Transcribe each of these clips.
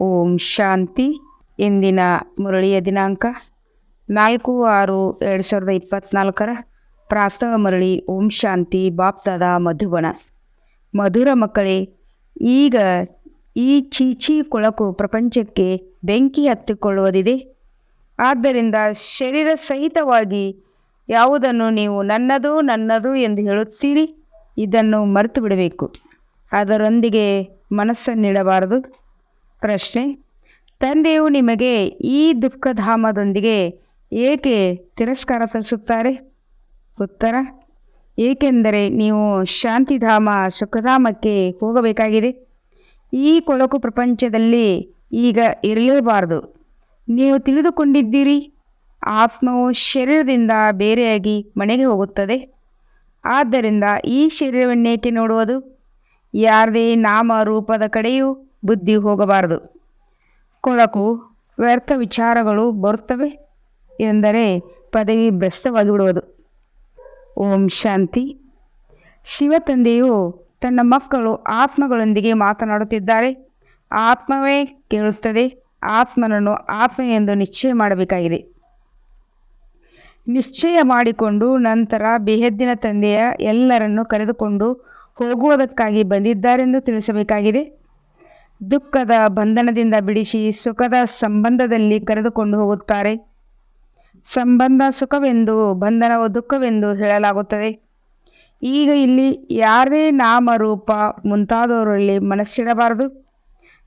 ಓಂ ಶಾಂತಿ. ಇಂದಿನ ಮುರಳಿಯ ದಿನಾಂಕ ನಾಲ್ಕು ಆರು ಎರಡು ಸಾವಿರದ ಇಪ್ಪತ್ತ್ನಾಲ್ಕರ ಪ್ರಾತಃ ಮರಳಿ ಓಂ ಶಾಂತಿ ಬಾಪ್ದಾದ ಮಧುಬನ ಮಧುರ ಮಕ್ಕಳೇ, ಈಗ ಈ ಚೀಚಿ ಕೊಳಕು ಪ್ರಪಂಚಕ್ಕೆ ಬೆಂಕಿ ಹತ್ತಿಕೊಳ್ಳುವುದಿದೆ. ಆದ್ದರಿಂದ ಶರೀರ ಸಹಿತವಾಗಿ ಯಾವುದನ್ನು ನೀವು ನನ್ನದು ನನ್ನದು ಎಂದು ಹೇಳುತ್ತೀರಿ, ಇದನ್ನು ಮರೆತು ಬಿಡಬೇಕು ಅದರೊಂದಿಗೆ ಮನಸ್ಸನ್ನಿಡಬಾರದು. ಪ್ರಶ್ನೆ, ತಂದೆಯು ನಿಮಗೆ ಈ ದುಃಖಧಾಮದೊಂದಿಗೆ ಏಕೆ ತಿರಸ್ಕಾರ ತರಿಸುತ್ತಾರೆ ಉತ್ತರ, ಏಕೆಂದರೆ ನೀವು ಶಾಂತಿಧಾಮ, ಸುಖಧಾಮಕ್ಕೆ ಹೋಗಬೇಕಾಗಿದೆ. ಈ ಕೊಳಕು ಪ್ರಪಂಚದಲ್ಲಿ ಈಗ ಇರಲೇಬಾರದು. ನೀವು ತಿಳಿದುಕೊಂಡಿದ್ದೀರಿ. ಆತ್ಮವು ಶರೀರದಿಂದ ಬೇರೆಯಾಗಿ ಮನೆಗೆ ಹೋಗುತ್ತದೆ. ಆದ್ದರಿಂದ ಈ ಶರೀರವನ್ನೇಕೆ ನೋಡುವುದು? ಯಾರದೇ ನಾಮ ರೂಪದ ಕಡೆಯೂ ಬುದ್ಧಿ ಹೋಗಬಾರದು. ಕೊಳಕು ವ್ಯರ್ಥ ವಿಚಾರಗಳು ಬರುತ್ತವೆ ಎಂದರೆ ಪದವಿ ಭ್ರಷ್ಟವಾಗಿ ಬಿಡುವುದು. ಓಂ ಶಾಂತಿ. ಶಿವತಂದೆಯು ತನ್ನ ಮಕ್ಕಳು ಆತ್ಮಗಳೊಂದಿಗೆ ಮಾತನಾಡುತ್ತಿದ್ದಾರೆ. ಆತ್ಮವೇ ಕೇಳುತ್ತದೆ. ಆತ್ಮನನ್ನು ಆತ್ಮ ಎಂದು ನಿಶ್ಚಯ ಮಾಡಬೇಕಾಗಿದೆ. ನಿಶ್ಚಯ ಮಾಡಿಕೊಂಡು ನಂತರ ಬೇಹದ್ದಿನ ತಂದೆಯ ಎಲ್ಲರನ್ನು ಕರೆದುಕೊಂಡು ಹೋಗುವುದಕ್ಕಾಗಿ ಬಂದಿದ್ದಾರೆಂದು ತಿಳಿಸಬೇಕಾಗಿದೆ. ದುಃಖದ ಬಂಧನದಿಂದ ಬಿಡಿಸಿ ಸುಖದ ಸಂಬಂಧದಲ್ಲಿ ಕರೆದುಕೊಂಡು ಹೋಗುತ್ತಾರೆ. ಸಂಬಂಧ ಸುಖವೆಂದು, ಬಂಧನವು ದುಃಖವೆಂದು ಹೇಳಲಾಗುತ್ತದೆ. ಈಗ ಇಲ್ಲಿ ಯಾರೇ ನಾಮ ರೂಪ ಮುಂತಾದವರಲ್ಲಿ ಮನಸ್ಸಿಡಬಾರದು.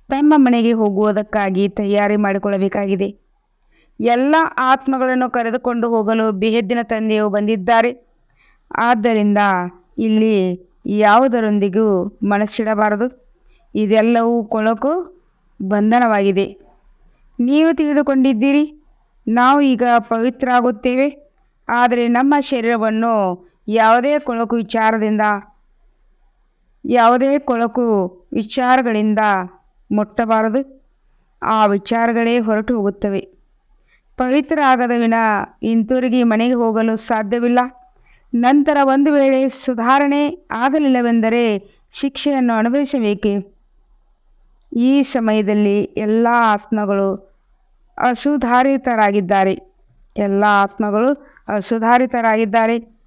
ತಮ್ಮ ಮನೆಗೆ ಹೋಗುವುದಕ್ಕಾಗಿ ತಯಾರಿ ಮಾಡಿಕೊಳ್ಳಬೇಕಾಗಿದೆ. ಎಲ್ಲ ಆತ್ಮಗಳನ್ನು ಕರೆದುಕೊಂಡು ಹೋಗಲು ಬೇಹದ್ದಿನ ತಂದೆಯು ಬಂದಿದ್ದಾರೆ. ಆದ್ದರಿಂದ ಇಲ್ಲಿ ಯಾವುದರೊಂದಿಗೂ ಮನಸ್ಸಿಡಬಾರದು. ಇದೆಲ್ಲವೂ ಕೊಳಕು ಬಂಧನವಾಗಿದೆ. ನೀವು ತಿಳಿದುಕೊಂಡಿದ್ದೀರಿ, ನಾವು ಈಗ ಪವಿತ್ರ ಆಗುತ್ತೇವೆ ಆದರೆ ನಮ್ಮ ಶರೀರವನ್ನು ಯಾವುದೇ ಕೊಳಕು ವಿಚಾರದಿಂದ, ಯಾವುದೇ ಕೊಳಕು ವಿಚಾರಗಳಿಂದ ಮುಟ್ಟಬಾರದು. ಆ ವಿಚಾರಗಳೇ ಹೊರಟು ಹೋಗುತ್ತವೆ. ಪವಿತ್ರ ಆಗದ ವಿನ ಹಿಂತಿರುಗಿ ಮನೆಗೆ ಹೋಗಲು ಸಾಧ್ಯವಿಲ್ಲ. ನಂತರ ಒಂದು ವೇಳೆ ಸುಧಾರಣೆ ಆಗಲಿಲ್ಲವೆಂದರೆ ಶಿಕ್ಷೆಯನ್ನು ಅನುಭವಿಸಬೇಕೆ? ಈ ಸಮಯದಲ್ಲಿ ಎಲ್ಲ ಆತ್ಮಗಳು ಅಸುಧಾರಿತರಾಗಿದ್ದಾರೆ. ಎಲ್ಲ ಆತ್ಮಗಳು ಅಸುಧಾರಿತರಾಗಿದ್ದಾರೆ.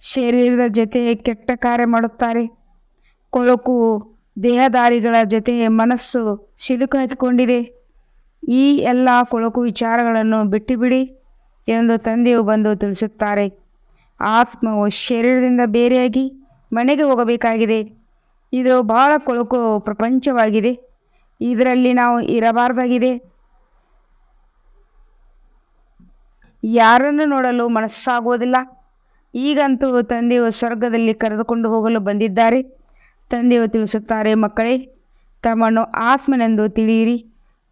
ಶರೀರದ ಜೊತೆ ಕೆಟ್ಟ ಕಾರ್ಯ ಮಾಡುತ್ತಾರೆ. ಕೊಳಕು ದೇಹದಾರಿಗಳ ಜೊತೆ ಮನಸ್ಸು ಸಿಲುಕು ಈ ಎಲ್ಲ ಕೊಳಕು ವಿಚಾರಗಳನ್ನು ಬಿಟ್ಟುಬಿಡಿ ಎಂದು ತಂದೆಯು ಬಂದು ತಿಳಿಸುತ್ತಾರೆ. ಆತ್ಮವು ಶರೀರದಿಂದ ಬೇರೆಯಾಗಿ ಮನೆಗೆ ಹೋಗಬೇಕಾಗಿದೆ. ಇದು ಬಹಳ ಕೊಳಕು ಪ್ರಪಂಚವಾಗಿದೆ. ಇದರಲ್ಲಿ ನಾವು ಇರಬಾರ್ದಾಗಿದೆ. ಯಾರನ್ನು ನೋಡಲು ಮನಸ್ಸಾಗುವುದಿಲ್ಲ. ಈಗಂತೂ ತಂದೆಯು ಸ್ವರ್ಗದಲ್ಲಿ ಕರೆದುಕೊಂಡು ಹೋಗಲು ಬಂದಿದ್ದಾರೆ. ತಂದೆಯು ತಿಳಿಸುತ್ತಾರೆ, ಮಕ್ಕಳೇ, ತಮ್ಮನ್ನು ಆತ್ಮನೆಂದು ತಿಳಿಯಿರಿ.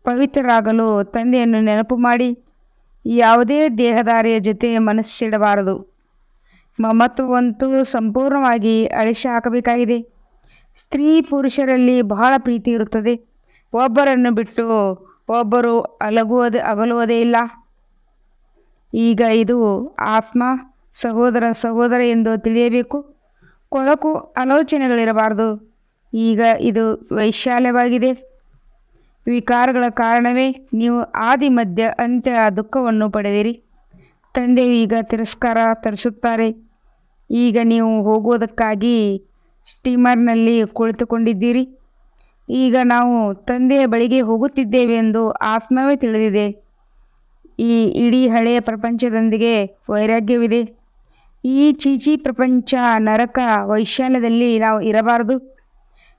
ಪವಿತ್ರರಾಗಲು ತಂದೆಯನ್ನು ನೆನಪು ಮಾಡಿ. ಯಾವುದೇ ದೇಹದಾರಿಯ ಜೊತೆ ಮನಸ್ಸಿಡಬಾರದು. ಮಮತ್ವವಂತೂ ಸಂಪೂರ್ಣವಾಗಿ ಅಳಿಸಿ ಹಾಕಬೇಕಾಗಿದೆ ಸ್ತ್ರೀ ಪುರುಷರಲ್ಲಿ ಬಹಳ ಪ್ರೀತಿ ಇರುತ್ತದೆ. ಒಬ್ಬರನ್ನು ಬಿಟ್ಟು ಒಬ್ಬರು ಅಲಗುವುದೇ, ಅಗಲುವುದೇ ಇಲ್ಲ. ಈಗ ಇದು ಆತ್ಮ, ಸಹೋದರ ಸಹೋದರ ಎಂದು ತಿಳಿಯಬೇಕು. ಕೊಳಕು ಆಲೋಚನೆಗಳಿರಬಾರದು. ಈಗ ಇದು ವೈಶಾಲ್ಯವಾಗಿದೆ. ವಿಕಾರಗಳ ಕಾರಣವೇ ನೀವು ಆದಿ, ಮಧ್ಯ, ಅಂತ್ಯ ದುಃಖವನ್ನು ಪಡೆದಿರಿ. ತಂದೆಯು ಈಗ ತಿರಸ್ಕಾರ ತರಿಸುತ್ತಾರೆ. ಈಗ ನೀವು ಹೋಗುವುದಕ್ಕಾಗಿ ಸ್ಟೀಮರ್ನಲ್ಲಿ ಕುಳಿತುಕೊಂಡಿದ್ದೀರಿ. ಈಗ ನಾವು ತಂದೆಯ ಬಳಿಗೆ ಹೋಗುತ್ತಿದ್ದೇವೆ ಎಂದು ಆತ್ಮವೇ ತಿಳಿದಿದೆ. ಈ ಇಡೀ ಹಳೆಯ ಪ್ರಪಂಚದೊಂದಿಗೆ ವೈರಾಗ್ಯವಿದೆ. ಈ ಚೀಚಿ ಪ್ರಪಂಚ ನರಕ ವೈಶಾಲ್ಯದಲ್ಲಿ ನಾವು ಇರಬಾರದು.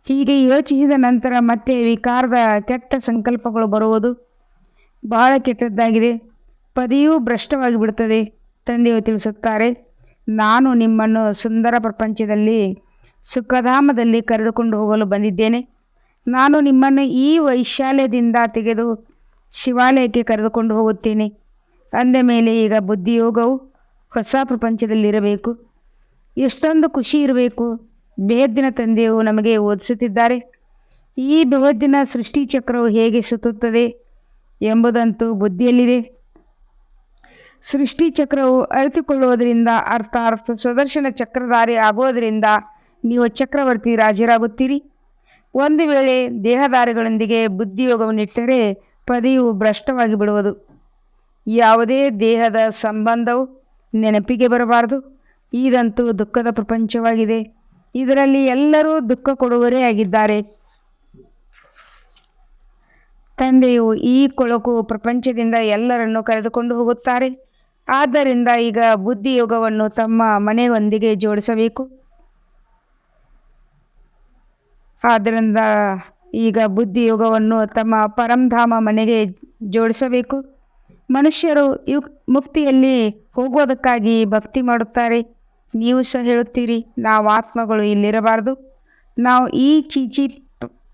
ಹೀಗೆ ಯೋಚಿಸಿದ ನಂತರ ಮತ್ತೆ ವಿಕಾರದ ಕೆಟ್ಟ ಸಂಕಲ್ಪಗಳು ಬರುವುದು ಬಹಳ ಕೆಟ್ಟದ್ದಾಗಿದೆ. ಪದಿಯೂ ಭ್ರಷ್ಟವಾಗಿ ಬಿಡುತ್ತದೆ ತಂದೆಯು ತಿಳಿಸುತ್ತಾರೆ. ನಾನು ನಿಮ್ಮನ್ನು ಸುಂದರ ಪ್ರಪಂಚದಲ್ಲಿ, ಸುಖಧಾಮದಲ್ಲಿ ಕರೆದುಕೊಂಡು ಹೋಗಲು ಬಂದಿದ್ದೇನೆ. ನಾನು ನಿಮ್ಮನ್ನು ಈ ವೈಶಾಲ್ಯದಿಂದ ತೆಗೆದು ಶಿವಾಲಯಕ್ಕೆ ಕರೆದುಕೊಂಡು ಹೋಗುತ್ತೇನೆ. ಅಂದ ಮೇಲೆ ಈಗ ಬುದ್ಧಿಯೋಗವು ಹೊಸ ಪ್ರಪಂಚದಲ್ಲಿರಬೇಕು. ಎಷ್ಟೊಂದು ಖುಷಿ ಇರಬೇಕು. ಬೇಹದ್ದಿನ ತಂದೆಯು ನಮಗೆ ಓದಿಸುತ್ತಿದ್ದಾರೆ. ಈ ಬೇಹದ್ದಿನ ಸೃಷ್ಟಿ ಚಕ್ರವು ಹೇಗೆ ಸುತ್ತುತ್ತದೆ ಎಂಬುದಂತೂ ಬುದ್ಧಿಯಲ್ಲಿದೆ. ಸೃಷ್ಟಿ ಚಕ್ರವು ಅರಿತುಕೊಳ್ಳುವುದರಿಂದ ಅರ್ಥ ಸುದರ್ಶನ ಚಕ್ರಧಾರಿ ಆಗುವುದರಿಂದ ನೀವು ಚಕ್ರವರ್ತಿ ರಾಜರಾಗುತ್ತೀರಿ. ಒಂದು ವೇಳೆ ದೇಹದಾರಿಗಳೊಂದಿಗೆ ಬುದ್ಧಿಯೋಗವನ್ನಿಟ್ಟರೆ ಪದಿಯು ಭ್ರಷ್ಟವಾಗಿ ಬಿಡುವುದು ಯಾವುದೇ ದೇಹದ ಸಂಬಂಧವು ನೆನಪಿಗೆ ಬರಬಾರದು. ಇದಂತೂ ದುಃಖದ ಪ್ರಪಂಚವಾಗಿದೆ. ಇದರಲ್ಲಿ ಎಲ್ಲರೂ ದುಃಖ ಕೊಡುವರೇ ಆಗಿದ್ದಾರೆ. ತಂದೆಯು ಈ ಕೊಳಕು ಪ್ರಪಂಚದಿಂದ ಎಲ್ಲರನ್ನು ಕರೆದುಕೊಂಡು ಹೋಗುತ್ತಾರೆ. ಆದ್ದರಿಂದ ಈಗ ಬುದ್ಧಿಯೋಗವನ್ನು ತಮ್ಮ ಮನೆಯೊಂದಿಗೆ ಜೋಡಿಸಬೇಕು. ಆದ್ದರಿಂದ ಈಗ ಬುದ್ಧಿಯೋಗವನ್ನು ತಮ್ಮ ಪರಂಧಾಮ ಮನೆಗೆ ಜೋಡಿಸಬೇಕು. ಮನುಷ್ಯರು ಯುಕ್ ಮುಕ್ತಿಯಲ್ಲಿ ಹೋಗುವುದಕ್ಕಾಗಿ ಭಕ್ತಿ ಮಾಡುತ್ತಾರೆ. ನೀವು ಸಹ ಹೇಳುತ್ತೀರಿ, ನಾವು ಆತ್ಮಗಳು ಇಲ್ಲಿರಬಾರ್ದು. ನಾವು ಈ ಚೀಚಿ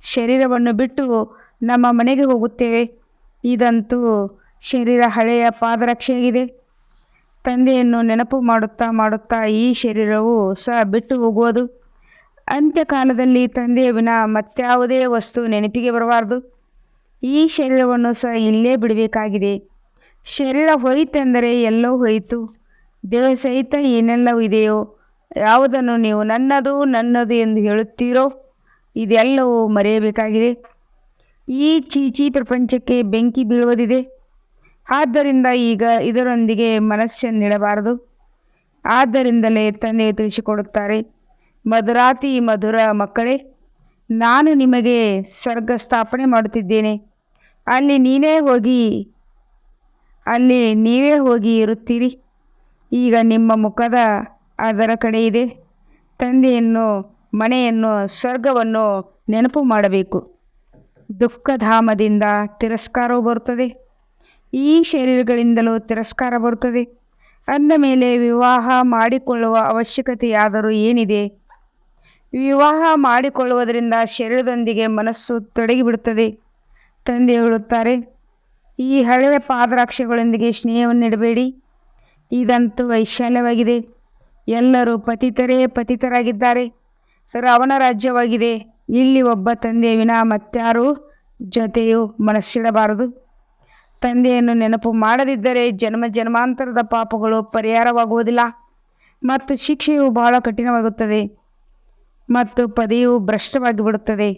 ಶರೀರವನ್ನು ಬಿಟ್ಟು ನಮ್ಮ ಮನೆಗೆ ಹೋಗುತ್ತೇವೆ. ಇದಂತೂ ಶರೀರ ಹಳೆಯ ಪಾದರಕ್ಷೆಯಾಗಿದೆ. ತಂದೆಯನ್ನು ನೆನಪು ಮಾಡುತ್ತಾ ಮಾಡುತ್ತಾ ಈ ಶರೀರವು ಸಹ ಬಿಟ್ಟು ಹೋಗುವುದು. ಅಂತ್ಯಕಾಲದಲ್ಲಿ ತಂದೆಯ ವಿನ ಮತ್ಯಾವುದೇ ವಸ್ತು ನೆನಪಿಗೆ ಬರಬಾರದು. ಈ ಶರೀರವನ್ನು ಸಹ ಇಲ್ಲೇ ಬಿಡಬೇಕಾಗಿದೆ. ಶರೀರ ಹೋಯಿತೆಂದರೆ ಎಲ್ಲೋ ಹೋಯಿತು. ದೇಹ ಸಹಿತ ಏನೆಲ್ಲವೂ ಇದೆಯೋ, ಯಾವುದನ್ನು ನೀವು ನನ್ನದು ನನ್ನದು ಎಂದು ಹೇಳುತ್ತೀರೋ, ಇದೆಲ್ಲವೂ ಮರೆಯಬೇಕಾಗಿದೆ. ಈ ಚೀಚಿ ಪ್ರಪಂಚಕ್ಕೆ ಬೆಂಕಿ ಬೀಳುವುದಿದೆ. ಆದ್ದರಿಂದ ಈಗ ಇದರೊಂದಿಗೆ ಮನಸ್ಸನ್ನಿಡಬಾರದು. ಆದ್ದರಿಂದಲೇ ತಂದೆ ತಿಳಿಸಿಕೊಡುತ್ತಾರೆ. ಮಧುರಾತಿ ಮಧುರ ಮಕ್ಕಳೇ, ನಾನು ನಿಮಗೆ ಸ್ವರ್ಗ ಸ್ಥಾಪನೆ ಮಾಡುತ್ತಿದ್ದೇನೆ. ಅಲ್ಲಿ ನೀನೇ ಹೋಗಿ, ಅಲ್ಲಿ ನೀವೇ ಹೋಗಿ ಇರುತ್ತೀರಿ. ಈಗ ನಿಮ್ಮ ಮುಖದ ಅದರ ಕಡೆ ಇದೆ. ತಂದೆಯನ್ನು, ಮನೆಯನ್ನು, ಸ್ವರ್ಗವನ್ನು ನೆನಪು ಮಾಡಬೇಕು. ದುಃಖಧಾಮದಿಂದ ತಿರಸ್ಕಾರವು ಬರುತ್ತದೆ. ಈ ಶರೀರಗಳಿಂದಲೂ ತಿರಸ್ಕಾರ ಬರುತ್ತದೆ. ಅಂದ ಮೇಲೆ ವಿವಾಹ ಮಾಡಿಕೊಳ್ಳುವ ಅವಶ್ಯಕತೆಯಾದರೂ ಏನಿದೆ? ವಿವಾಹ ಮಾಡಿಕೊಳ್ಳುವುದರಿಂದ ಶರೀರದೊಂದಿಗೆ ಮನಸ್ಸು ತೊಡಗಿಬಿಡುತ್ತದೆ. ತಂದೆ ಹೇಳುತ್ತಾರೆ, ಈ ಹಳೆಯ ಪಾದರಾಕ್ಷೆಗಳೊಂದಿಗೆ ಸ್ನೇಹವನ್ನಿಡಬೇಡಿ ಇದಂತೂ ವೈಶಾಲ್ಯವಾಗಿದೆ. ಎಲ್ಲರೂ ಪತಿತರೇ ಪತಿತರಾಗಿದ್ದಾರೆ. ರಾವಣ ರಾಜ್ಯವಾಗಿದೆ. ಇಲ್ಲಿ ಒಬ್ಬ ತಂದೆಯ ವಿನ ಮತ್ತಾರೂ ಜೊತೆಯು ಮನಸ್ಸಿಡಬಾರದು. ತಂದೆಯನ್ನು ನೆನಪು ಮಾಡದಿದ್ದರೆ ಜನ್ಮ ಜನ್ಮಾಂತರದ ಪಾಪಗಳು ಪರಿಹಾರವಾಗುವುದಿಲ್ಲ ಮತ್ತು ಶಿಕ್ಷೆಯು ಬಹಳ ಕಠಿಣವಾಗುತ್ತದೆ. ಮತ್ತು ಪದಿಯು ಭ್ರಷ್ಟವಾಗಿ ಬಿಡುತ್ತದೆ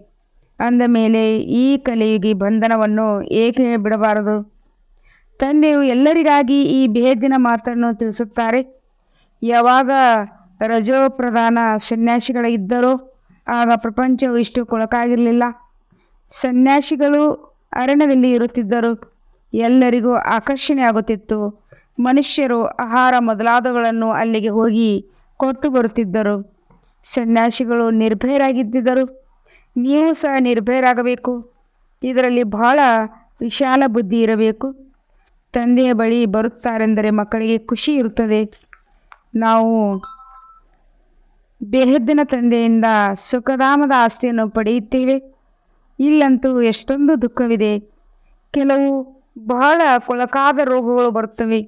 ಅಂದ ಮೇಲೆ ಈ ಕಲಿಯುಗಿ ಬಂಧನವನ್ನು ಏಕೆ ಬಿಡಬಾರದು? ತಂದೆಯು ಎಲ್ಲರಿಗಾಗಿ ಈ ಭೇದಿನ ಮಾತನ್ನು ತಿಳಿಸುತ್ತಾರೆ. ಯಾವಾಗ ರಜೋ ರಜೋಪ್ರಧಾನ ಸನ್ಯಾಸಿಗಳಿದ್ದರೋ ಆಗ ಪ್ರಪಂಚವು ಇಷ್ಟು ಕೊಳಕಾಗಿರಲಿಲ್ಲ. ಸನ್ಯಾಸಿಗಳು ಅರಣ್ಯದಲ್ಲಿ ಇರುತ್ತಿದ್ದರು. ಎಲ್ಲರಿಗೂ ಆಕರ್ಷಣೆ ಆಗುತ್ತಿತ್ತು. ಮನುಷ್ಯರು ಆಹಾರ ಮೊದಲಾದವುಗಳನ್ನು ಅಲ್ಲಿಗೆ ಹೋಗಿ ಕೊಟ್ಟು ಬರುತ್ತಿದ್ದರು. ಸನ್ಯಾಸಿಗಳು ನಿರ್ಭಯರಾಗಿದ್ದರು ನೀವು ಸಹ ನಿರ್ಭಯರಾಗಬೇಕು. ಇದರಲ್ಲಿ ಬಹಳ ವಿಶಾಲ ಬುದ್ಧಿ ಇರಬೇಕು. ತಂದೆಯ ಬಳಿ ಬರುತ್ತಾರೆಂದರೆ ಮಕ್ಕಳಿಗೆ ಖುಷಿ ಇರುತ್ತದೆ. ನಾವು ಬೇಹದ್ದಿನ ತಂದೆಯಿಂದ ಸುಖಧಾಮದ ಆಸ್ತಿಯನ್ನು ಪಡೆಯುತ್ತೇವೆ. ಇಲ್ಲಂತೂ ಎಷ್ಟೊಂದು ದುಃಖವಿದೆ. ಕೆಲವು ಬಹಳ ಕೊಳಕಾದ ರೋಗಗಳು ಬರುತ್ತವೆ.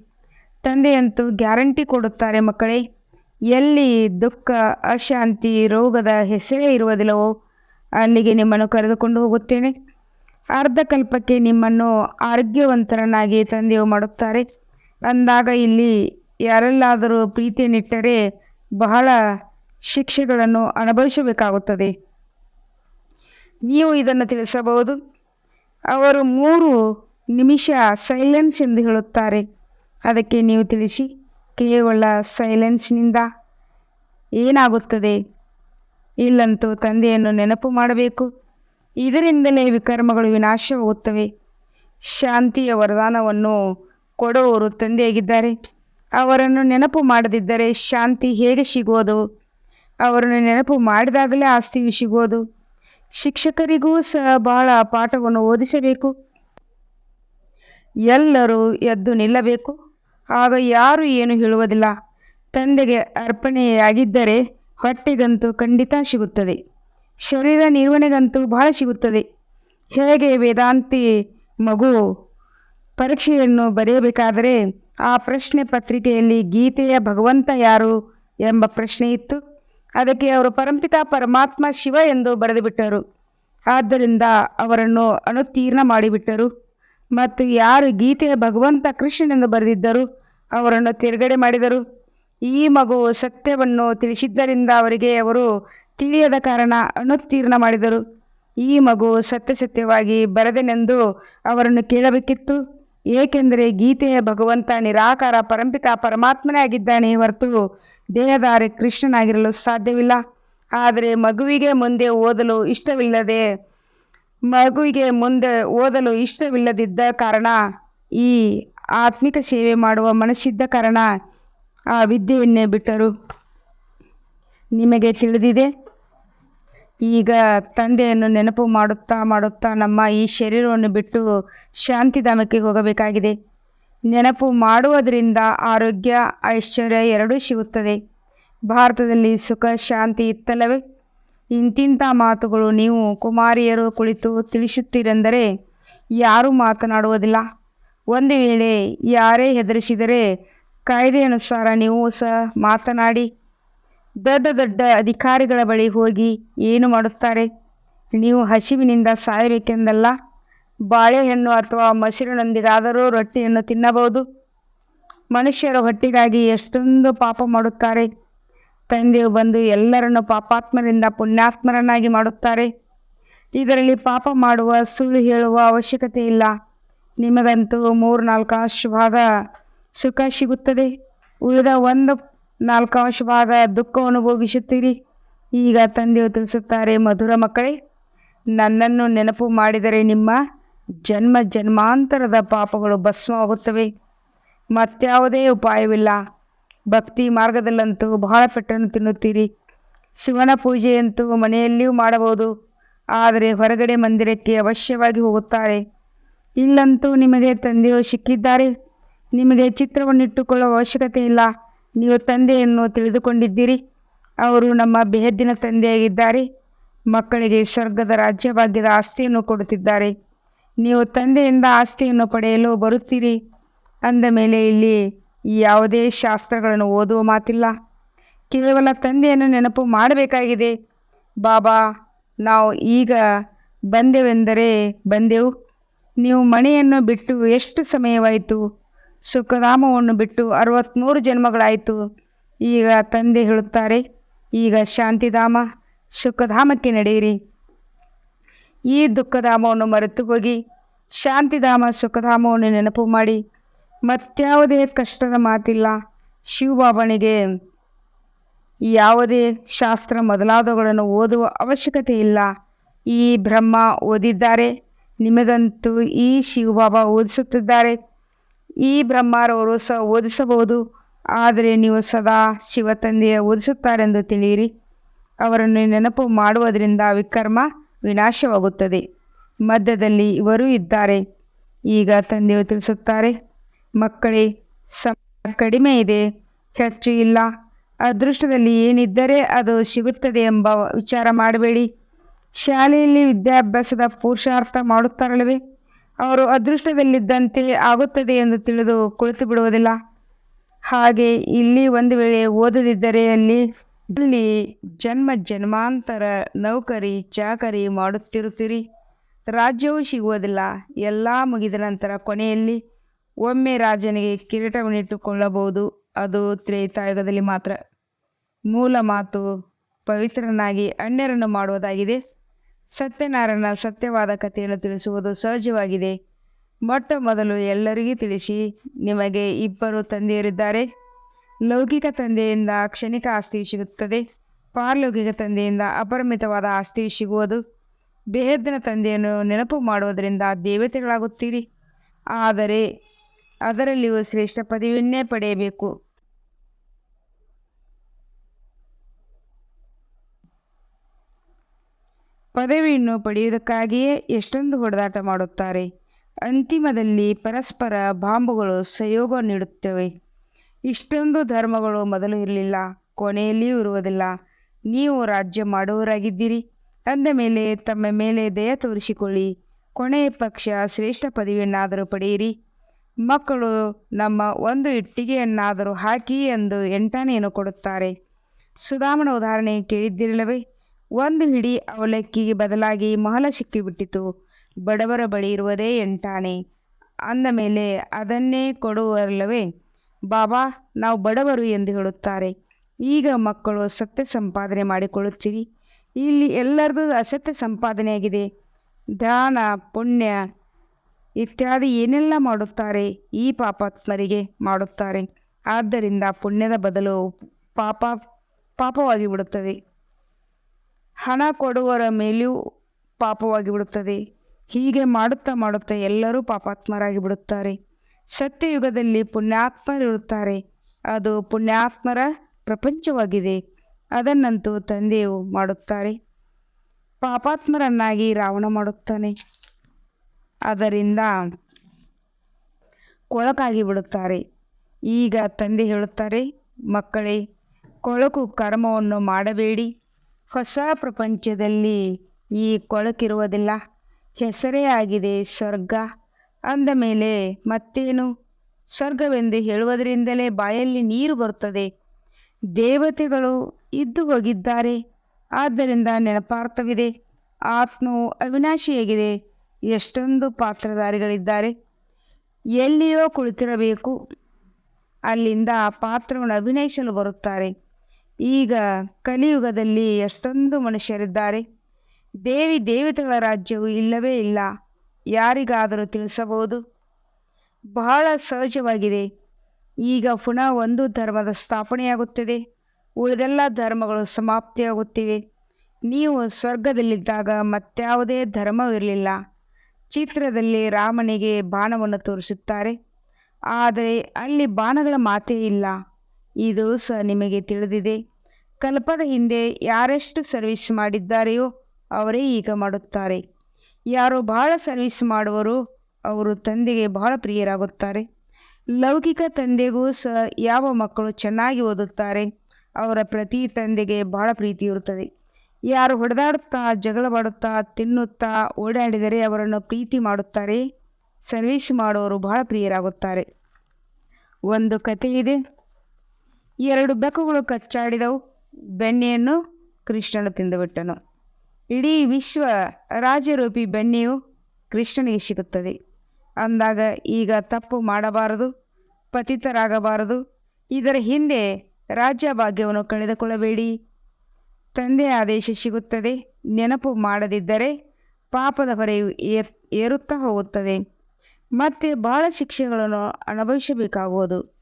ತಂದೆಯಂತೂ ಗ್ಯಾರಂಟಿ ಕೊಡುತ್ತಾರೆ ಮಕ್ಕಳೇ. ಎಲ್ಲಿ ದುಃಖ, ಅಶಾಂತಿ, ರೋಗದ ಹೆಸರೇ ಇರುವುದಿಲ್ಲವೋ, ಅಲ್ಲಿಗೆ ನಿಮ್ಮನ್ನು ಕರೆದುಕೊಂಡು ಹೋಗುತ್ತೇನೆ. ಅರ್ಧಕಲ್ಪಕ್ಕೆ ನಿಮ್ಮನ್ನು ಆರೋಗ್ಯವಂತರನ್ನಾಗಿ ತಂದೆಯು ಮಾಡುತ್ತಾರೆ. ಅಂದಾಗ ಇಲ್ಲಿ ಯಾರೆಲ್ಲಾದರೂ ಪ್ರೀತಿಯನ್ನಿಟ್ಟರೆ ಬಹಳ ಶಿಕ್ಷೆಗಳನ್ನು ಅನುಭವಿಸಬೇಕಾಗುತ್ತದೆ. ನೀವು ಇದನ್ನು ತಿಳಿಸಬಹುದು. ಅವರು ಮೂರು ನಿಮಿಷ ಸೈಲೆನ್ಸ್ ಎಂದು ಹೇಳುತ್ತಾರೆ. ಅದಕ್ಕೆ ನೀವು ತಿಳಿಸಿ. ಕೇವಲ ಸೈಲೆನ್ಸ್ನಿಂದ ಏನಾಗುತ್ತದೆ? ಇಲ್ಲಂತೂ ತಂದೆಯನ್ನು ನೆನಪು ಮಾಡಬೇಕು. ಇದರಿಂದಲೇ ವಿಕರ್ಮಗಳು ವಿನಾಶವಾಗುತ್ತವೆ. ಶಾಂತಿಯ ವರದಾನವನ್ನು ಕೊಡುವವರು ತಂದೆಯಾಗಿದ್ದಾರೆ. ಅವರನ್ನು ನೆನಪು ಮಾಡದಿದ್ದರೆ ಶಾಂತಿ ಹೇಗೆ ಸಿಗೋದು ಅವರನ್ನು ನೆನಪು ಮಾಡಿದಾಗಲೇ ಆಸ್ತಿಯು ಸಿಗೋದು ಶಿಕ್ಷಕರಿಗೂ ಸಹ ಬಹಳ ಪಾಠವನ್ನು ಓದಿಸಬೇಕು. ಎಲ್ಲರೂ ಎದ್ದು ನಿಲ್ಲಬೇಕು. ಆಗ ಯಾರು ಏನು ಹೇಳುವುದಿಲ್ಲ. ತಂದೆಗೆ ಅರ್ಪಣೆಯಾಗಿದ್ದರೆ ಹೊಟ್ಟೆಗಂತೂ ಖಂಡಿತ ಸಿಗುತ್ತದೆ. ಶರೀರ ನಿರ್ವಹಣೆಗಂತೂ ಬಹಳ ಸಿಗುತ್ತದೆ. ಹೇಗೆ ವೇದಾಂತಿ ಮಗು ಪರೀಕ್ಷೆಯನ್ನು ಬರೆಯಬೇಕಾದರೆ ಆ ಪ್ರಶ್ನೆ ಪತ್ರಿಕೆಯಲ್ಲಿ ಗೀತೆಯ ಭಗವಂತ ಯಾರು ಎಂಬ ಪ್ರಶ್ನೆ ಇತ್ತು. ಅದಕ್ಕೆ ಅವರು ಪರಂಪಿತ ಪರಮಾತ್ಮ ಶಿವ ಎಂದು ಬರೆದುಬಿಟ್ಟರು. ಆದ್ದರಿಂದ ಅವರನ್ನು ಅನುತ್ತೀರ್ಣ ಮಾಡಿಬಿಟ್ಟರು. ಮತ್ತು ಯಾರು ಗೀತೆಯ ಭಗವಂತ ಕೃಷ್ಣನೆಂದು ಬರೆದಿದ್ದರು, ಅವರನ್ನು ತಿರುಗಡೆ ಮಾಡಿದರು. ಈ ಮಗು ಸತ್ಯವನ್ನು ತಿಳಿಸಿದ್ದರಿಂದ ಅವರಿಗೆ ಅವರು ತಿಳಿಯದ ಕಾರಣ ಅನುತ್ತೀರ್ಣ ಮಾಡಿದರು. ಈ ಮಗು ಸತ್ಯ ಸತ್ಯವಾಗಿ ಬರದೆನೆಂದು ಅವರನ್ನು ಕೇಳಬೇಕಿತ್ತು. ಏಕೆಂದರೆ ಗೀತೆಯ ಭಗವಂತ ನಿರಾಕಾರ ಪರಂಪಿತ ಪರಮಾತ್ಮನೇ ಆಗಿದ್ದಾನೆ ಹೊರತು ದೇಹಧಾರಿ ಕೃಷ್ಣನಾಗಿರಲು ಸಾಧ್ಯವಿಲ್ಲ. ಆದರೆ ಮಗುವಿಗೆ ಮುಂದೆ ಓದಲು ಇಷ್ಟವಿಲ್ಲದೆ ಮಗುವಿಗೆ ಮುಂದೆ ಓದಲು ಇಷ್ಟವಿಲ್ಲದಿದ್ದ ಕಾರಣ, ಈ ಆತ್ಮಿಕ ಸೇವೆ ಮಾಡುವ ಮನಸ್ಸಿದ್ದ ಕಾರಣ ಆ ವಿದ್ಯೆಯನ್ನೇ ಬಿಟ್ಟರು. ನಿಮಗೆ ತಿಳಿದಿದೆ? ಈಗ ತಂದೆಯನ್ನು ನೆನಪು ಮಾಡುತ್ತಾ ಮಾಡುತ್ತಾ ನಮ್ಮ ಈ ಶರೀರವನ್ನು ಬಿಟ್ಟು ಶಾಂತಿಧಾಮಕ್ಕೆ ಹೋಗಬೇಕಾಗಿದೆ. ನೆನಪು ಮಾಡುವುದರಿಂದ ಆರೋಗ್ಯ, ಐಶ್ವರ್ಯ ಎರಡೂ ಸಿಗುತ್ತದೆ. ಭಾರತದಲ್ಲಿ ಸುಖ, ಶಾಂತಿ ಇತ್ತಲ್ಲವೇ? ಇಂತಿಂಥ ಮಾತುಗಳು ನೀವು ಕುಮಾರಿಯರು ಕುಳಿತು ತಿಳಿಸುತ್ತೀರೆಂದರೆ ಯಾರೂ ಮಾತನಾಡುವುದಿಲ್ಲ. ಒಂದು ವೇಳೆ ಯಾರೇ ಹೆದರಿಸಿದರೆ ಕಾಯ್ದೆಯನುಸಾರ ನೀವು ಸಹ ಮಾತನಾಡಿ. ದೊಡ್ಡ ದೊಡ್ಡ ಅಧಿಕಾರಿಗಳ ಬಳಿ ಹೋಗಿ ಏನು ಮಾಡುತ್ತಾರೆ? ನೀವು ಹಸಿವಿನಿಂದ ಸಾಯಬೇಕೆಂದಲ್ಲ? ಬಾಳೆಹಣ್ಣು ಅಥವಾ ಮೊಸರಿನೊಂದಿಗಾದರೂ ರೊಟ್ಟಿಯನ್ನು ತಿನ್ನಬಹುದು. ಮನುಷ್ಯರ ಹೊಟ್ಟಿಗಾಗಿ ಎಷ್ಟೊಂದು ಪಾಪ ಮಾಡುತ್ತಾರೆ. ತಂದೆಯು ಬಂದು ಎಲ್ಲರನ್ನು ಪಾಪಾತ್ಮರಿಂದ ಪುಣ್ಯಾತ್ಮರನ್ನಾಗಿ ಮಾಡುತ್ತಾರೆ. ಇದರಲ್ಲಿ ಪಾಪ ಮಾಡುವ, ಸುಳ್ಳು ಹೇಳುವ ಅವಶ್ಯಕತೆ ಇಲ್ಲ. ನಿಮಗಂತೂ ಮೂರು ನಾಲ್ಕು ಅಷ್ಟು ಭಾಗ ಸುಖ ಸಿಗುತ್ತದೆ. ಉಳಿದ ಒಂದು ನಾಲ್ಕು ಅಂಶ ಭಾಗ ದುಃಖವನ್ನು ಭೋಗಿಸುತ್ತೀರಿ ಈಗ ತಂದೆಯು ತಿಳಿಸುತ್ತಾರೆ, ಮಧುರ ಮಕ್ಕಳೇ, ನನ್ನನ್ನು ನೆನಪು ಮಾಡಿದರೆ ನಿಮ್ಮ ಜನ್ಮ ಜನ್ಮಾಂತರದ ಪಾಪಗಳು ಭಸ್ಮವಾಗುತ್ತವೆ. ಮತ್ಯಾವುದೇ ಉಪಾಯವಿಲ್ಲ. ಭಕ್ತಿ ಮಾರ್ಗದಲ್ಲಂತೂ ಬಹಳ ಪೆಟ್ಟನ್ನು ತಿನ್ನುತ್ತೀರಿ. ಶಿವನ ಪೂಜೆಯಂತೂ ಮನೆಯಲ್ಲಿಯೂ ಮಾಡಬಹುದು. ಆದರೆ ಹೊರಗಡೆ ಮಂದಿರಕ್ಕೆ ಅವಶ್ಯವಾಗಿ ಹೋಗುತ್ತಾರೆ. ಇಲ್ಲಂತೂ ನಿಮಗೆ ತಂದೆಯು ಸಿಕ್ಕಿದ್ದಾರೆ. ನಿಮಗೆ ಚಿತ್ರವನ್ನಿಟ್ಟುಕೊಳ್ಳುವ ಅವಶ್ಯಕತೆ ಇಲ್ಲ. ನೀವು ತಂದೆಯನ್ನು ತಿಳಿದುಕೊಂಡಿದ್ದೀರಿ. ಅವರು ನಮ್ಮ ಬೆಹದ್ದಿನ ತಂದೆಯಾಗಿದ್ದಾರೆ. ಮಕ್ಕಳಿಗೆ ಸ್ವರ್ಗದ ರಾಜ್ಯಭಾಗ್ಯದ ಆಸ್ತಿಯನ್ನು ಕೊಡುತ್ತಿದ್ದಾರೆ. ನೀವು ತಂದೆಯಿಂದ ಆಸ್ತಿಯನ್ನು ಪಡೆಯಲು ಬರುತ್ತೀರಿ. ಅಂದ ಮೇಲೆ ಇಲ್ಲಿ ಯಾವುದೇ ಶಾಸ್ತ್ರಗಳನ್ನು ಓದುವ ಮಾತಿಲ್ಲ. ಕೇವಲ ತಂದೆಯನ್ನು ನೆನಪು ಮಾಡಬೇಕಾಗಿದೆ. ಬಾಬಾ, ನಾವು ಈಗ ಬಂದೆವೆಂದರೆ ಬಂದೆವು. ನೀವು ಮನೆಯನ್ನು ಬಿಟ್ಟು ಎಷ್ಟು ಸಮಯವಾಯಿತು? ಸುಖಧಾಮವನ್ನು ಬಿಟ್ಟು ಅರವತ್ತ್ಮೂರು ಜನ್ಮಗಳಾಯಿತು. ಈಗ ತಂದೆ ಹೇಳುತ್ತಾರೆ, ಈಗ ಶಾಂತಿಧಾಮ ಸುಖಧಾಮಕ್ಕೆ ನಡೆಯಿರಿ. ಈ ದುಃಖಧಾಮವನ್ನು ಮರೆತು ಹೋಗಿ ಶಾಂತಿಧಾಮ ಸುಖಧಾಮವನ್ನು ನೆನಪು ಮಾಡಿ. ಮತ್ಯಾವುದೇ ಕಷ್ಟದ ಮಾತಿಲ್ಲ. ಶಿವಬಾಬನಿಗೆ ಯಾವುದೇ ಶಾಸ್ತ್ರ ಮೊದಲಾದವುಗಳನ್ನು ಓದುವ ಅವಶ್ಯಕತೆ ಇಲ್ಲ. ಈ ಬ್ರಹ್ಮ ಓದಿದ್ದಾರೆ. ನಿಮಗಂತೂ ಈ ಶಿವಬಾಬಾ ಓದಿಸುತ್ತಿದ್ದಾರೆ. ಈ ಬ್ರಹ್ಮರವರು ಸಹ ಓದಿಸಬಹುದು. ಆದರೆ ನೀವು ಸದಾ ಶಿವ ತಂದೆಯ ಓದಿಸುತ್ತಾರೆಂದು ತಿಳಿಯಿರಿ. ಅವರನ್ನು ನೆನಪು ಮಾಡುವುದರಿಂದ ವಿಕರ್ಮ ವಿನಾಶವಾಗುತ್ತದೆ. ಮಧ್ಯದಲ್ಲಿ ಇವರು ಇದ್ದಾರೆ. ಈಗ ತಂದೆಯು ತಿಳಿಸುತ್ತಾರೆ. ಮಕ್ಕಳೇ ಸಮಯ ಕಡಿಮೆ ಇದೆ. ಖರ್ಚು ಇಲ್ಲ. ಅದೃಷ್ಟದಲ್ಲಿ ಏನಿದ್ದರೆ ಅದು ಸಿಗುತ್ತದೆ ಎಂಬ ವಿಚಾರ ಮಾಡಬೇಡಿ. ಶಾಲೆಯಲ್ಲಿ ವಿದ್ಯಾಭ್ಯಾಸದ ಪುರುಷಾರ್ಥ ಮಾಡುತ್ತಾರಲ್ಲವೇ? ಅವರು ಅದೃಷ್ಟದಲ್ಲಿದ್ದಂತೆ ಆಗುತ್ತದೆ ಎಂದು ತಿಳಿದು ಕುಳಿತು ಬಿಡುವುದಿಲ್ಲ. ಹಾಗೆ ಇಲ್ಲಿ ಒಂದು ವೇಳೆ ಓದದಿದ್ದರೆ ಅಲ್ಲಿ ಇಲ್ಲಿ ಜನ್ಮ ಜನ್ಮಾಂತರ ನೌಕರಿ ಚಾಕರಿ ಮಾಡುತ್ತಿರುತ್ತೀರಿ. ರಾಜ್ಯವೂ ಸಿಗುವುದಿಲ್ಲ. ಎಲ್ಲ ಮುಗಿದ ನಂತರ ಕೊನೆಯಲ್ಲಿ ಒಮ್ಮೆ ರಾಜನಿಗೆ ಕಿರೀಟವನ್ನಿಟ್ಟುಕೊಳ್ಳಬಹುದು ಅದು ತ್ರೇತಾಯುಗದಲ್ಲಿ ಮಾತ್ರ. ಮೂಲ ಮಾತು ಪವಿತ್ರನಾಗಿ ಅಣ್ಯರನ್ನು ಮಾಡುವುದಾಗಿದೆ. ಸತ್ಯನಾರಾಯಣ ಸತ್ಯವಾದ ಕಥೆಯನ್ನು ತಿಳಿಸುವುದು ಸಹಜವಾಗಿದೆ. ಮೊಟ್ಟ ಮೊದಲು ಎಲ್ಲರಿಗೂ ತಿಳಿಸಿ, ನಿಮಗೆ ಇಬ್ಬರು ತಂದೆಯರಿದ್ದಾರೆ. ಲೌಕಿಕ ತಂದೆಯಿಂದ ಕ್ಷಣಿಕ ಆಸ್ತಿ ಸಿಗುತ್ತದೆ. ಪಾರಲೌಕಿಕ ತಂದೆಯಿಂದ ಅಪರಿಮಿತವಾದ ಆಸ್ತಿ ಸಿಗುವುದು. ಬೇಹದ್ದಿನ ತಂದೆಯನ್ನು ನೆನಪು ಮಾಡುವುದರಿಂದ ದೇವತೆಗಳಾಗುತ್ತೀರಿ. ಆದರೆ ಅದರಲ್ಲಿಯೂ ಶ್ರೇಷ್ಠ ಪದವಿಯನ್ನೇ ಪಡೆಯಬೇಕು. ಪದವಿಯನ್ನು ಪಡೆಯುವುದಕ್ಕಾಗಿಯೇ ಎಷ್ಟೊಂದು ಹೊಡೆದಾಟ ಮಾಡುತ್ತಾರೆ. ಅಂತಿಮದಲ್ಲಿ ಪರಸ್ಪರ ಬಾಂಬುಗಳು ಸಹಯೋಗ ನೀಡುತ್ತವೆ. ಇಷ್ಟೊಂದು ಧರ್ಮಗಳು ಮೊದಲು ಇರಲಿಲ್ಲ, ಕೊನೆಯಲ್ಲಿಯೂ ಇರುವುದಿಲ್ಲ. ನೀವು ರಾಜ್ಯ ಮಾಡುವವರಾಗಿದ್ದೀರಿ. ಅಂದ ಮೇಲೆ ತಮ್ಮ ಮೇಲೆ ದಯ ತೋರಿಸಿಕೊಳ್ಳಿ. ಕೊನೆಯ ಪಕ್ಷ ಶ್ರೇಷ್ಠ ಪದವಿಯನ್ನಾದರೂ ಪಡೆಯಿರಿ. ಮಕ್ಕಳು ನಮ್ಮ ಒಂದು ಇಟ್ಟಿಗೆಯನ್ನಾದರೂ ಹಾಕಿ ಎಂದು ಎಂಟಾಣೆಯನ್ನು ಕೊಡುತ್ತಾರೆ. ಸುಧಾಮನ ಉದಾಹರಣೆ ಕೇಳಿದ್ದಿರಲವೇ ಒಂದು ಹಿಡಿ ಅವಲಕ್ಕಿಗೆ ಬದಲಾಗಿ ಮಹಲ ಸಿಕ್ಕಿಬಿಟ್ಟಿತು. ಬಡವರ ಬಳಿ ಇರುವುದೇ ಎಂಟಾಣೆ. ಅಂದ ಮೇಲೆ, ಅದನ್ನೇ ಕೊಡುವರಲ್ಲವೇ? ಬಾಬಾ, ನಾವು ಬಡವರು ಎಂದು ಹೇಳುತ್ತಾರೆ. ಈಗ ಮಕ್ಕಳು ಸತ್ಯ ಸಂಪಾದನೆ ಮಾಡಿಕೊಳ್ಳುತ್ತೀರಿ. ಇಲ್ಲಿ ಎಲ್ಲರದು ಅಸತ್ಯ ಸಂಪಾದನೆಯಾಗಿದೆ. ದಾನ, ಪುಣ್ಯ ಇತ್ಯಾದಿ ಏನೆಲ್ಲ ಮಾಡುತ್ತಾರೆ, ಈ ಪಾಪಾತ್ಮರಿಗೆ ಮಾಡುತ್ತಾರೆ. ಆದ್ದರಿಂದ ಪುಣ್ಯದ ಬದಲು ಪಾಪ, ಪಾಪವಾಗಿ ಬಿಡುತ್ತದೆ. ಹಣ ಕೊಡುವರ ಮೇಲೆಯೂ ಪಾಪವಾಗಿ ಬಿಡುತ್ತದೆ. ಹೀಗೆ ಮಾಡುತ್ತಾ ಮಾಡುತ್ತಾ ಎಲ್ಲರೂ ಪಾಪಾತ್ಮರಾಗಿ ಬಿಡುತ್ತಾರೆ. ಸತ್ಯಯುಗದಲ್ಲಿ ಪುಣ್ಯಾತ್ಮರಿರುತ್ತಾರೆ. ಅದು ಪುಣ್ಯಾತ್ಮರ ಪ್ರಪಂಚವಾಗಿದೆ. ಅದನ್ನಂತೂ ತಂದೆಯು ಮಾಡುತ್ತಾರೆ. ಪಾಪಾತ್ಮರನ್ನಾಗಿ ರಾವಣ ಮಾಡುತ್ತಾನೆ. ಅದರಿಂದ ಕೊಳಕಾಗಿ ಬಿಡುತ್ತಾರೆ. ಈಗ ತಂದೆ ಹೇಳುತ್ತಾರೆ, ಮಕ್ಕಳೇ, ಕೊಳಕು ಕರ್ಮವನ್ನು ಮಾಡಬೇಡಿ. ಹೊಸ ಪ್ರಪಂಚದಲ್ಲಿ ಈ ಕೊಳಕಿರುವುದಿಲ್ಲ. ಹೆಸರೇ ಆಗಿದೆ ಸ್ವರ್ಗ. ಅಂದ ಮೇಲೆ ಮತ್ತೇನು? ಸ್ವರ್ಗವೆಂದು ಹೇಳುವುದರಿಂದಲೇ ಬಾಯಲ್ಲಿ ನೀರು ಬರುತ್ತದೆ. ದೇವತೆಗಳು ಇದ್ದು ಹೋಗಿದ್ದಾರೆ. ಆದ್ದರಿಂದ ನೆನಪಾರ್ಥವಿದೆ. ಆತ್ಮವು ಅವಿನಾಶಿಯಾಗಿದೆ. ಎಷ್ಟೊಂದು ಪಾತ್ರಧಾರಿಗಳಿದ್ದಾರೆ. ಎಲ್ಲಿಯೋ ಕುಳಿತಿರಬೇಕು. ಅಲ್ಲಿಂದ ಆ ಪಾತ್ರವನ್ನು ಅಭಿನಯಿಸಲು ಬರುತ್ತಾರೆ. ಈಗ ಕಲಿಯುಗದಲ್ಲಿ ಎಷ್ಟೊಂದು ಮನುಷ್ಯರಿದ್ದಾರೆ. ದೇವಿ ದೇವತೆಗಳ ರಾಜ್ಯವು ಇಲ್ಲವೇ ಇಲ್ಲ. ಯಾರಿಗಾದರೂ ತಿಳಿಸಬಹುದು? ಬಹಳ ಸಹಜವಾಗಿದೆ. ಈಗ ಪುನಃ ಒಂದು ಧರ್ಮದ ಸ್ಥಾಪನೆಯಾಗುತ್ತದೆ. ಉಳಿದೆಲ್ಲ ಧರ್ಮಗಳು ಸಮಾಪ್ತಿಯಾಗುತ್ತಿವೆ. ನೀವು ಸ್ವರ್ಗದಲ್ಲಿದ್ದಾಗ ಮತ್ಯಾವುದೇ ಧರ್ಮವಿರಲಿಲ್ಲ. ಚಿತ್ರದಲ್ಲಿ ರಾಮನಿಗೆ ಬಾಣವನ್ನು ತೋರಿಸುತ್ತಾರೆ. ಆದರೆ ಅಲ್ಲಿ ಬಾಣಗಳ ಮಾತೇ ಇಲ್ಲ. ಇದು ಸಹ ನಿಮಗೆ ತಿಳಿದಿದೆ. ಕಲ್ಪದ ಹಿಂದೆ ಯಾರೆಷ್ಟು ಸರ್ವಿಸ್ ಮಾಡಿದ್ದಾರೆಯೋ ಅವರೇ ಈಗ ಮಾಡುತ್ತಾರೆ. ಯಾರು ಬಹಳ ಸರ್ವಿಸ್ ಮಾಡುವರು ಅವರು ತಂದೆಗೆ ಬಹಳ ಪ್ರಿಯರಾಗುತ್ತಾರೆ. ಲೌಕಿಕ ತಂದೆಗೂ ಸಹ ಯಾವ ಮಕ್ಕಳು ಚೆನ್ನಾಗಿ ಓದುತ್ತಾರೆ ಅವರ ಪ್ರತಿ ತಂದೆಗೆ ಬಹಳ ಪ್ರೀತಿ ಇರುತ್ತದೆ ಯಾರು ಹೊಡೆದಾಡುತ್ತಾ ಜಗಳವಾಡುತ್ತಾ ತಿನ್ನುತ್ತಾ, ಓಡಾಡಿದರೆ ಅವರನ್ನು ಪ್ರೀತಿ ಮಾಡುತ್ತಾರೆ. ಸರ್ವೀಸ್ ಮಾಡುವವರು ಬಹಳ ಪ್ರಿಯರಾಗುತ್ತಾರೆ. ಒಂದು ಕಥೆ ಇದೆ. ಎರಡು ಬೆಕ್ಕುಗಳು ಕಚ್ಚಾಡಿದವು. ಬೆಣ್ಣೆಯನ್ನು ಕೃಷ್ಣನು ತಿಂದುಬಿಟ್ಟನು. ಇಡೀ ವಿಶ್ವ ರಾಜರೂಪಿ ಬೆಣ್ಣೆಯು ಕೃಷ್ಣನಿಗೆ ಸಿಗುತ್ತದೆ. ಅಂದಾಗ ಈಗ ತಪ್ಪು ಮಾಡಬಾರದು, ಪತಿತರಾಗಬಾರದು. ಇದರ ಹಿಂದೆ ರಾಜ್ಯ ಭಾಗ್ಯವನ್ನು ಕಳೆದುಕೊಳ್ಳಬೇಡಿ. ತಂದೆ ಆದೇಶ ಸಿಗುತ್ತದೆ. ನೆನಪು ಮಾಡದಿದ್ದರೆ ಪಾಪದ ಹೊರೆಯು ಏರ್, ಏರುತ್ತಾ ಹೋಗುತ್ತದೆ. ಮತ್ತೆ ಬಹಳ ಶಿಕ್ಷೆಗಳನ್ನು ಅನುಭವಿಸಬೇಕಾಗುವುದು.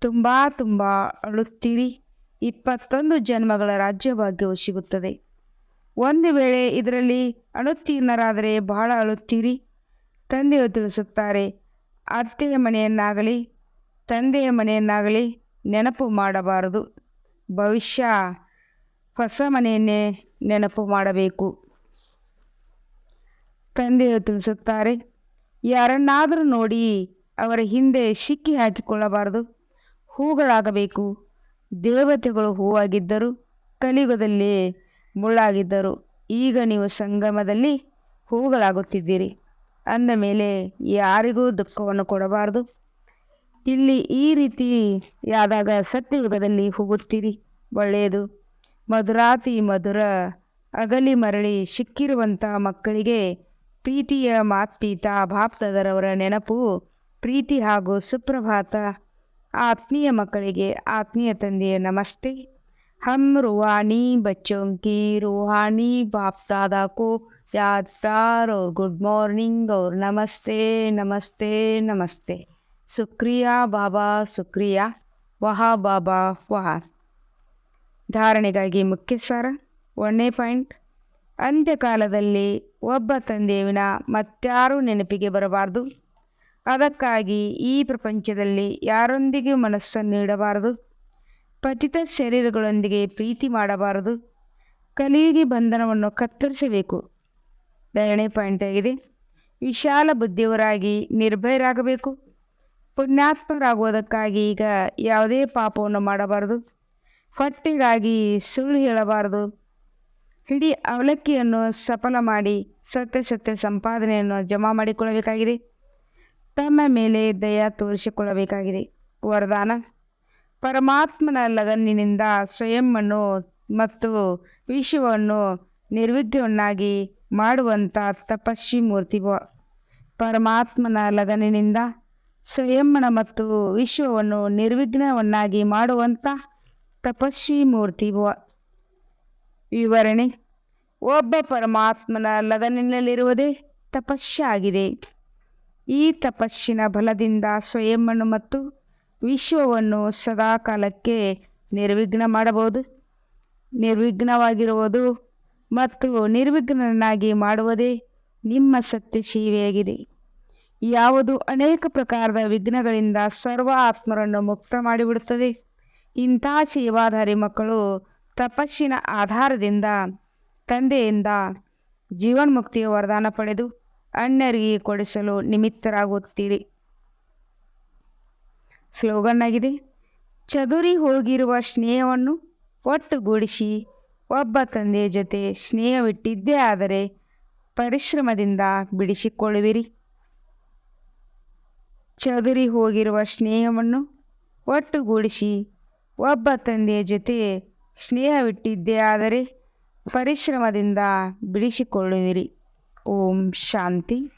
ತುಂಬ ತುಂಬ ಅಳುತ್ತೀರಿ. ಇಪ್ಪತ್ತೊಂದು ಜನ್ಮಗಳ ರಾಜ್ಯ ಭಾಗ್ಯವು ಸಿಗುತ್ತದೆ. ಒಂದು ವೇಳೆ ಇದರಲ್ಲಿ ಅನುತ್ತೀರ್ಣರಾದರೆ ಬಹಳ ಅಳುತ್ತೀರಿ. ತಂದೆಯು ತಿಳಿಸುತ್ತಾರೆ, ಅತ್ತೆಯ ಮನೆಯನ್ನಾಗಲಿ, ತಂದೆಯ ಮನೆಯನ್ನಾಗಲಿ ನೆನಪು ಮಾಡಬಾರದು. ಭವಿಷ್ಯ ಹೊಸ ಮನೆಯನ್ನೇ ನೆನಪು ಮಾಡಬೇಕು. ತಂದೆಯು ತಿಳಿಸುತ್ತಾರೆ, ಯಾರನ್ನಾದರೂ ನೋಡಿ ಅವರ ಹಿಂದೆ ಸಿಕ್ಕಿ ಹಾಕಿಕೊಳ್ಳಬಾರದು. ಹೂಗಳಾಗಬೇಕು. ದೇವತೆಗಳು ಹೂವಾಗಿದ್ದರು ಕಲಿಯುಗದಲ್ಲಿ ಮುಳ್ಳಾಗಿದ್ದರು. ಈಗ ನೀವು ಸಂಗಮದಲ್ಲಿ ಹೂಗಳಾಗುತ್ತಿದ್ದೀರಿ. ಅಂದ ಮೇಲೆ ಯಾರಿಗೂ ದುಃಖವನ್ನು ಕೊಡಬಾರದು. ಇಲ್ಲಿ ಈ ರೀತಿಯಾದಾಗ ಸತ್ಯಯುಗದಲ್ಲಿ ಹೋಗುತ್ತೀರಿ. ಒಳ್ಳೆಯದು. ಮಧುರಾತಿ ಮಧುರ ಅಗಲಿ ಮರಳಿ ಸಿಕ್ಕಿರುವಂಥ ಮಕ್ಕಳಿಗೆ ಪ್ರೀತಿಯ ಮಾತ್ಪೀತ ಭಾಪ್ತದರವರ ನೆನಪು ಪ್ರೀತಿ ಹಾಗೂ ಸುಪ್ರಭಾತ. ಆತ್ಮೀಯ ಮಕ್ಕಳಿಗೆ ಆತ್ಮೀಯ ತಂದೆಯ ನಮಸ್ತೆ. ಹಮ್ ರುವಾನಿ ಬಚ್ಚೋಂಕಿ ರುಹಾನಿ ಬಾಪ್ಸಾದ ಕೋ ಯಾದ್ ಸಾರ್. ಅವ್ರ ಗುಡ್ ಮಾರ್ನಿಂಗ್ ಅವ್ರ ನಮಸ್ತೆ ನಮಸ್ತೆ ನಮಸ್ತೆ. ಸುಕ್ರಿಯಾ ಬಾಬಾ, ಸುಕ್ರಿಯಾ. ವಹಾ ಬಾಬಾ, ವಹಾ. ಧಾರಣೆಗಾಗಿ ಮುಖ್ಯ ಸಾರ ಒಂದನೇ ಪಾಯಿಂಟ್. ಅಂತ್ಯಕಾಲದಲ್ಲಿ ಒಬ್ಬ ತಂದೆಯವಿನ ಮತ್ತಾರೂ ನೆನಪಿಗೆ ಬರಬಾರದು. ಅದಕ್ಕಾಗಿ ಈ ಪ್ರಪಂಚದಲ್ಲಿ ಯಾರೊಂದಿಗೆ ಮನಸ್ಸನ್ನು ಇಡಬಾರದು ಪತಿತ ಶರೀರಗಳೊಂದಿಗೆ ಪ್ರೀತಿ ಮಾಡಬಾರದು. ಕಲಿಯುಗಿ ಬಂಧನವನ್ನು ಕತ್ತರಿಸಬೇಕು. ಎರಡನೇ ಪಾಯಿಂಟ್ ಆಗಿದೆ. ವಿಶಾಲ ಬುದ್ಧಿಯವರಾಗಿ ನಿರ್ಭಯರಾಗಬೇಕು. ಪುಣ್ಯಾತ್ಮರಾಗುವುದಕ್ಕಾಗಿ ಈಗ ಯಾವುದೇ ಪಾಪವನ್ನು ಮಾಡಬಾರದು. ಹೊಟ್ಟೆಗಾಗಿ ಸುಳ್ಳು ಹೇಳಬಾರದು. ಇಡೀ ಅವಲಕ್ಕಿಯನ್ನು ಸಫಲ ಮಾಡಿ ಸತ್ಯ ಸತ್ಯ ಸಂಪಾದನೆಯನ್ನು ಜಮಾ ಮಾಡಿಕೊಳ್ಳಬೇಕಾಗಿದೆ. ತಮ್ಮ ಮೇಲೆ ದಯ ತೋರಿಸಿಕೊಳ್ಳಬೇಕಾಗಿದೆ. ವರದಾನ. ಪರಮಾತ್ಮನ ಲಗನ್ನಿನಿಂದ ಸ್ವಯಂವನ್ನು ಮತ್ತು ವಿಶ್ವವನ್ನು ನಿರ್ವಿಘ್ನವನ್ನಾಗಿ ಮಾಡುವಂಥ ತಪಸ್ವಿ ಮೂರ್ತಿ ಭವ ಪರಮಾತ್ಮನ ಲಗನಿನಿಂದ ಸ್ವಯಂನ ಮತ್ತು ವಿಶ್ವವನ್ನು ನಿರ್ವಿಘ್ನವನ್ನಾಗಿ ಮಾಡುವಂಥ ತಪಸ್ವಿ ಮೂರ್ತಿ ಭವ ವಿವರಣೆ. ಒಬ್ಬ ಪರಮಾತ್ಮನ ಲಗನಿನಲ್ಲಿರುವುದೇ ತಪಸ್ಸಾಗಿದೆ. ಈ ತಪಸ್ಸಿನ ಬಲದಿಂದ ಸ್ವಯಂವನ್ನು ಮತ್ತು ವಿಶ್ವವನ್ನು ಸದಾಕಾಲಕ್ಕೆ ನಿರ್ವಿಘ್ನ ಮಾಡಬಹುದು. ನಿರ್ವಿಘ್ನವಾಗಿರುವುದು ಮತ್ತು ನಿರ್ವಿಘ್ನನಾಗಿ ಮಾಡುವುದೇ ನಿಮ್ಮ ಸತ್ಯ ಸೇವೆಯಾಗಿದೆ. ಯಾವುದು ಅನೇಕ ಪ್ರಕಾರದ ವಿಘ್ನಗಳಿಂದ ಸರ್ವ ಆತ್ಮರನ್ನು ಮುಕ್ತ ಮಾಡಿಬಿಡುತ್ತದೆ ಇಂಥ ಸೇವಾಧಾರಿ ಮಕ್ಕಳು ತಪಸ್ಸಿನ ಆಧಾರದಿಂದ, ತಂದೆಯಿಂದ ಜೀವನ್ಮುಕ್ತಿಯ ವರದಾನ ಪಡೆದು ಅನ್ಯರಿಗೆ ಕೊಡಿಸಲು ನಿಮಿತ್ತರಾಗುತ್ತೀರಿ. ಸ್ಲೋಗನ್ ಆಗಿದೆ ಚದುರಿ ಹೋಗಿರುವ ಸ್ನೇಹವನ್ನು ಒಟ್ಟುಗೂಡಿಸಿ, ಒಬ್ಬ ತಂದೆಯ ಜೊತೆ ಸ್ನೇಹವಿಟ್ಟಿದ್ದೇ ಆದರೆ ಪರಿಶ್ರಮದಿಂದ ಬಿಡಿಸಿಕೊಳ್ಳುವಿರಿ. ಚದುರಿ ಹೋಗಿರುವ ಸ್ನೇಹವನ್ನು ಒಟ್ಟುಗೂಡಿಸಿ ಒಬ್ಬ ತಂದೆಯ ಜೊತೆ ಸ್ನೇಹವಿಟ್ಟಿದ್ದೇ ಆದರೆ ಪರಿಶ್ರಮದಿಂದ ಬಿಡಿಸಿಕೊಳ್ಳುವಿರಿ. ಓಂ ಶಾಂತಿ.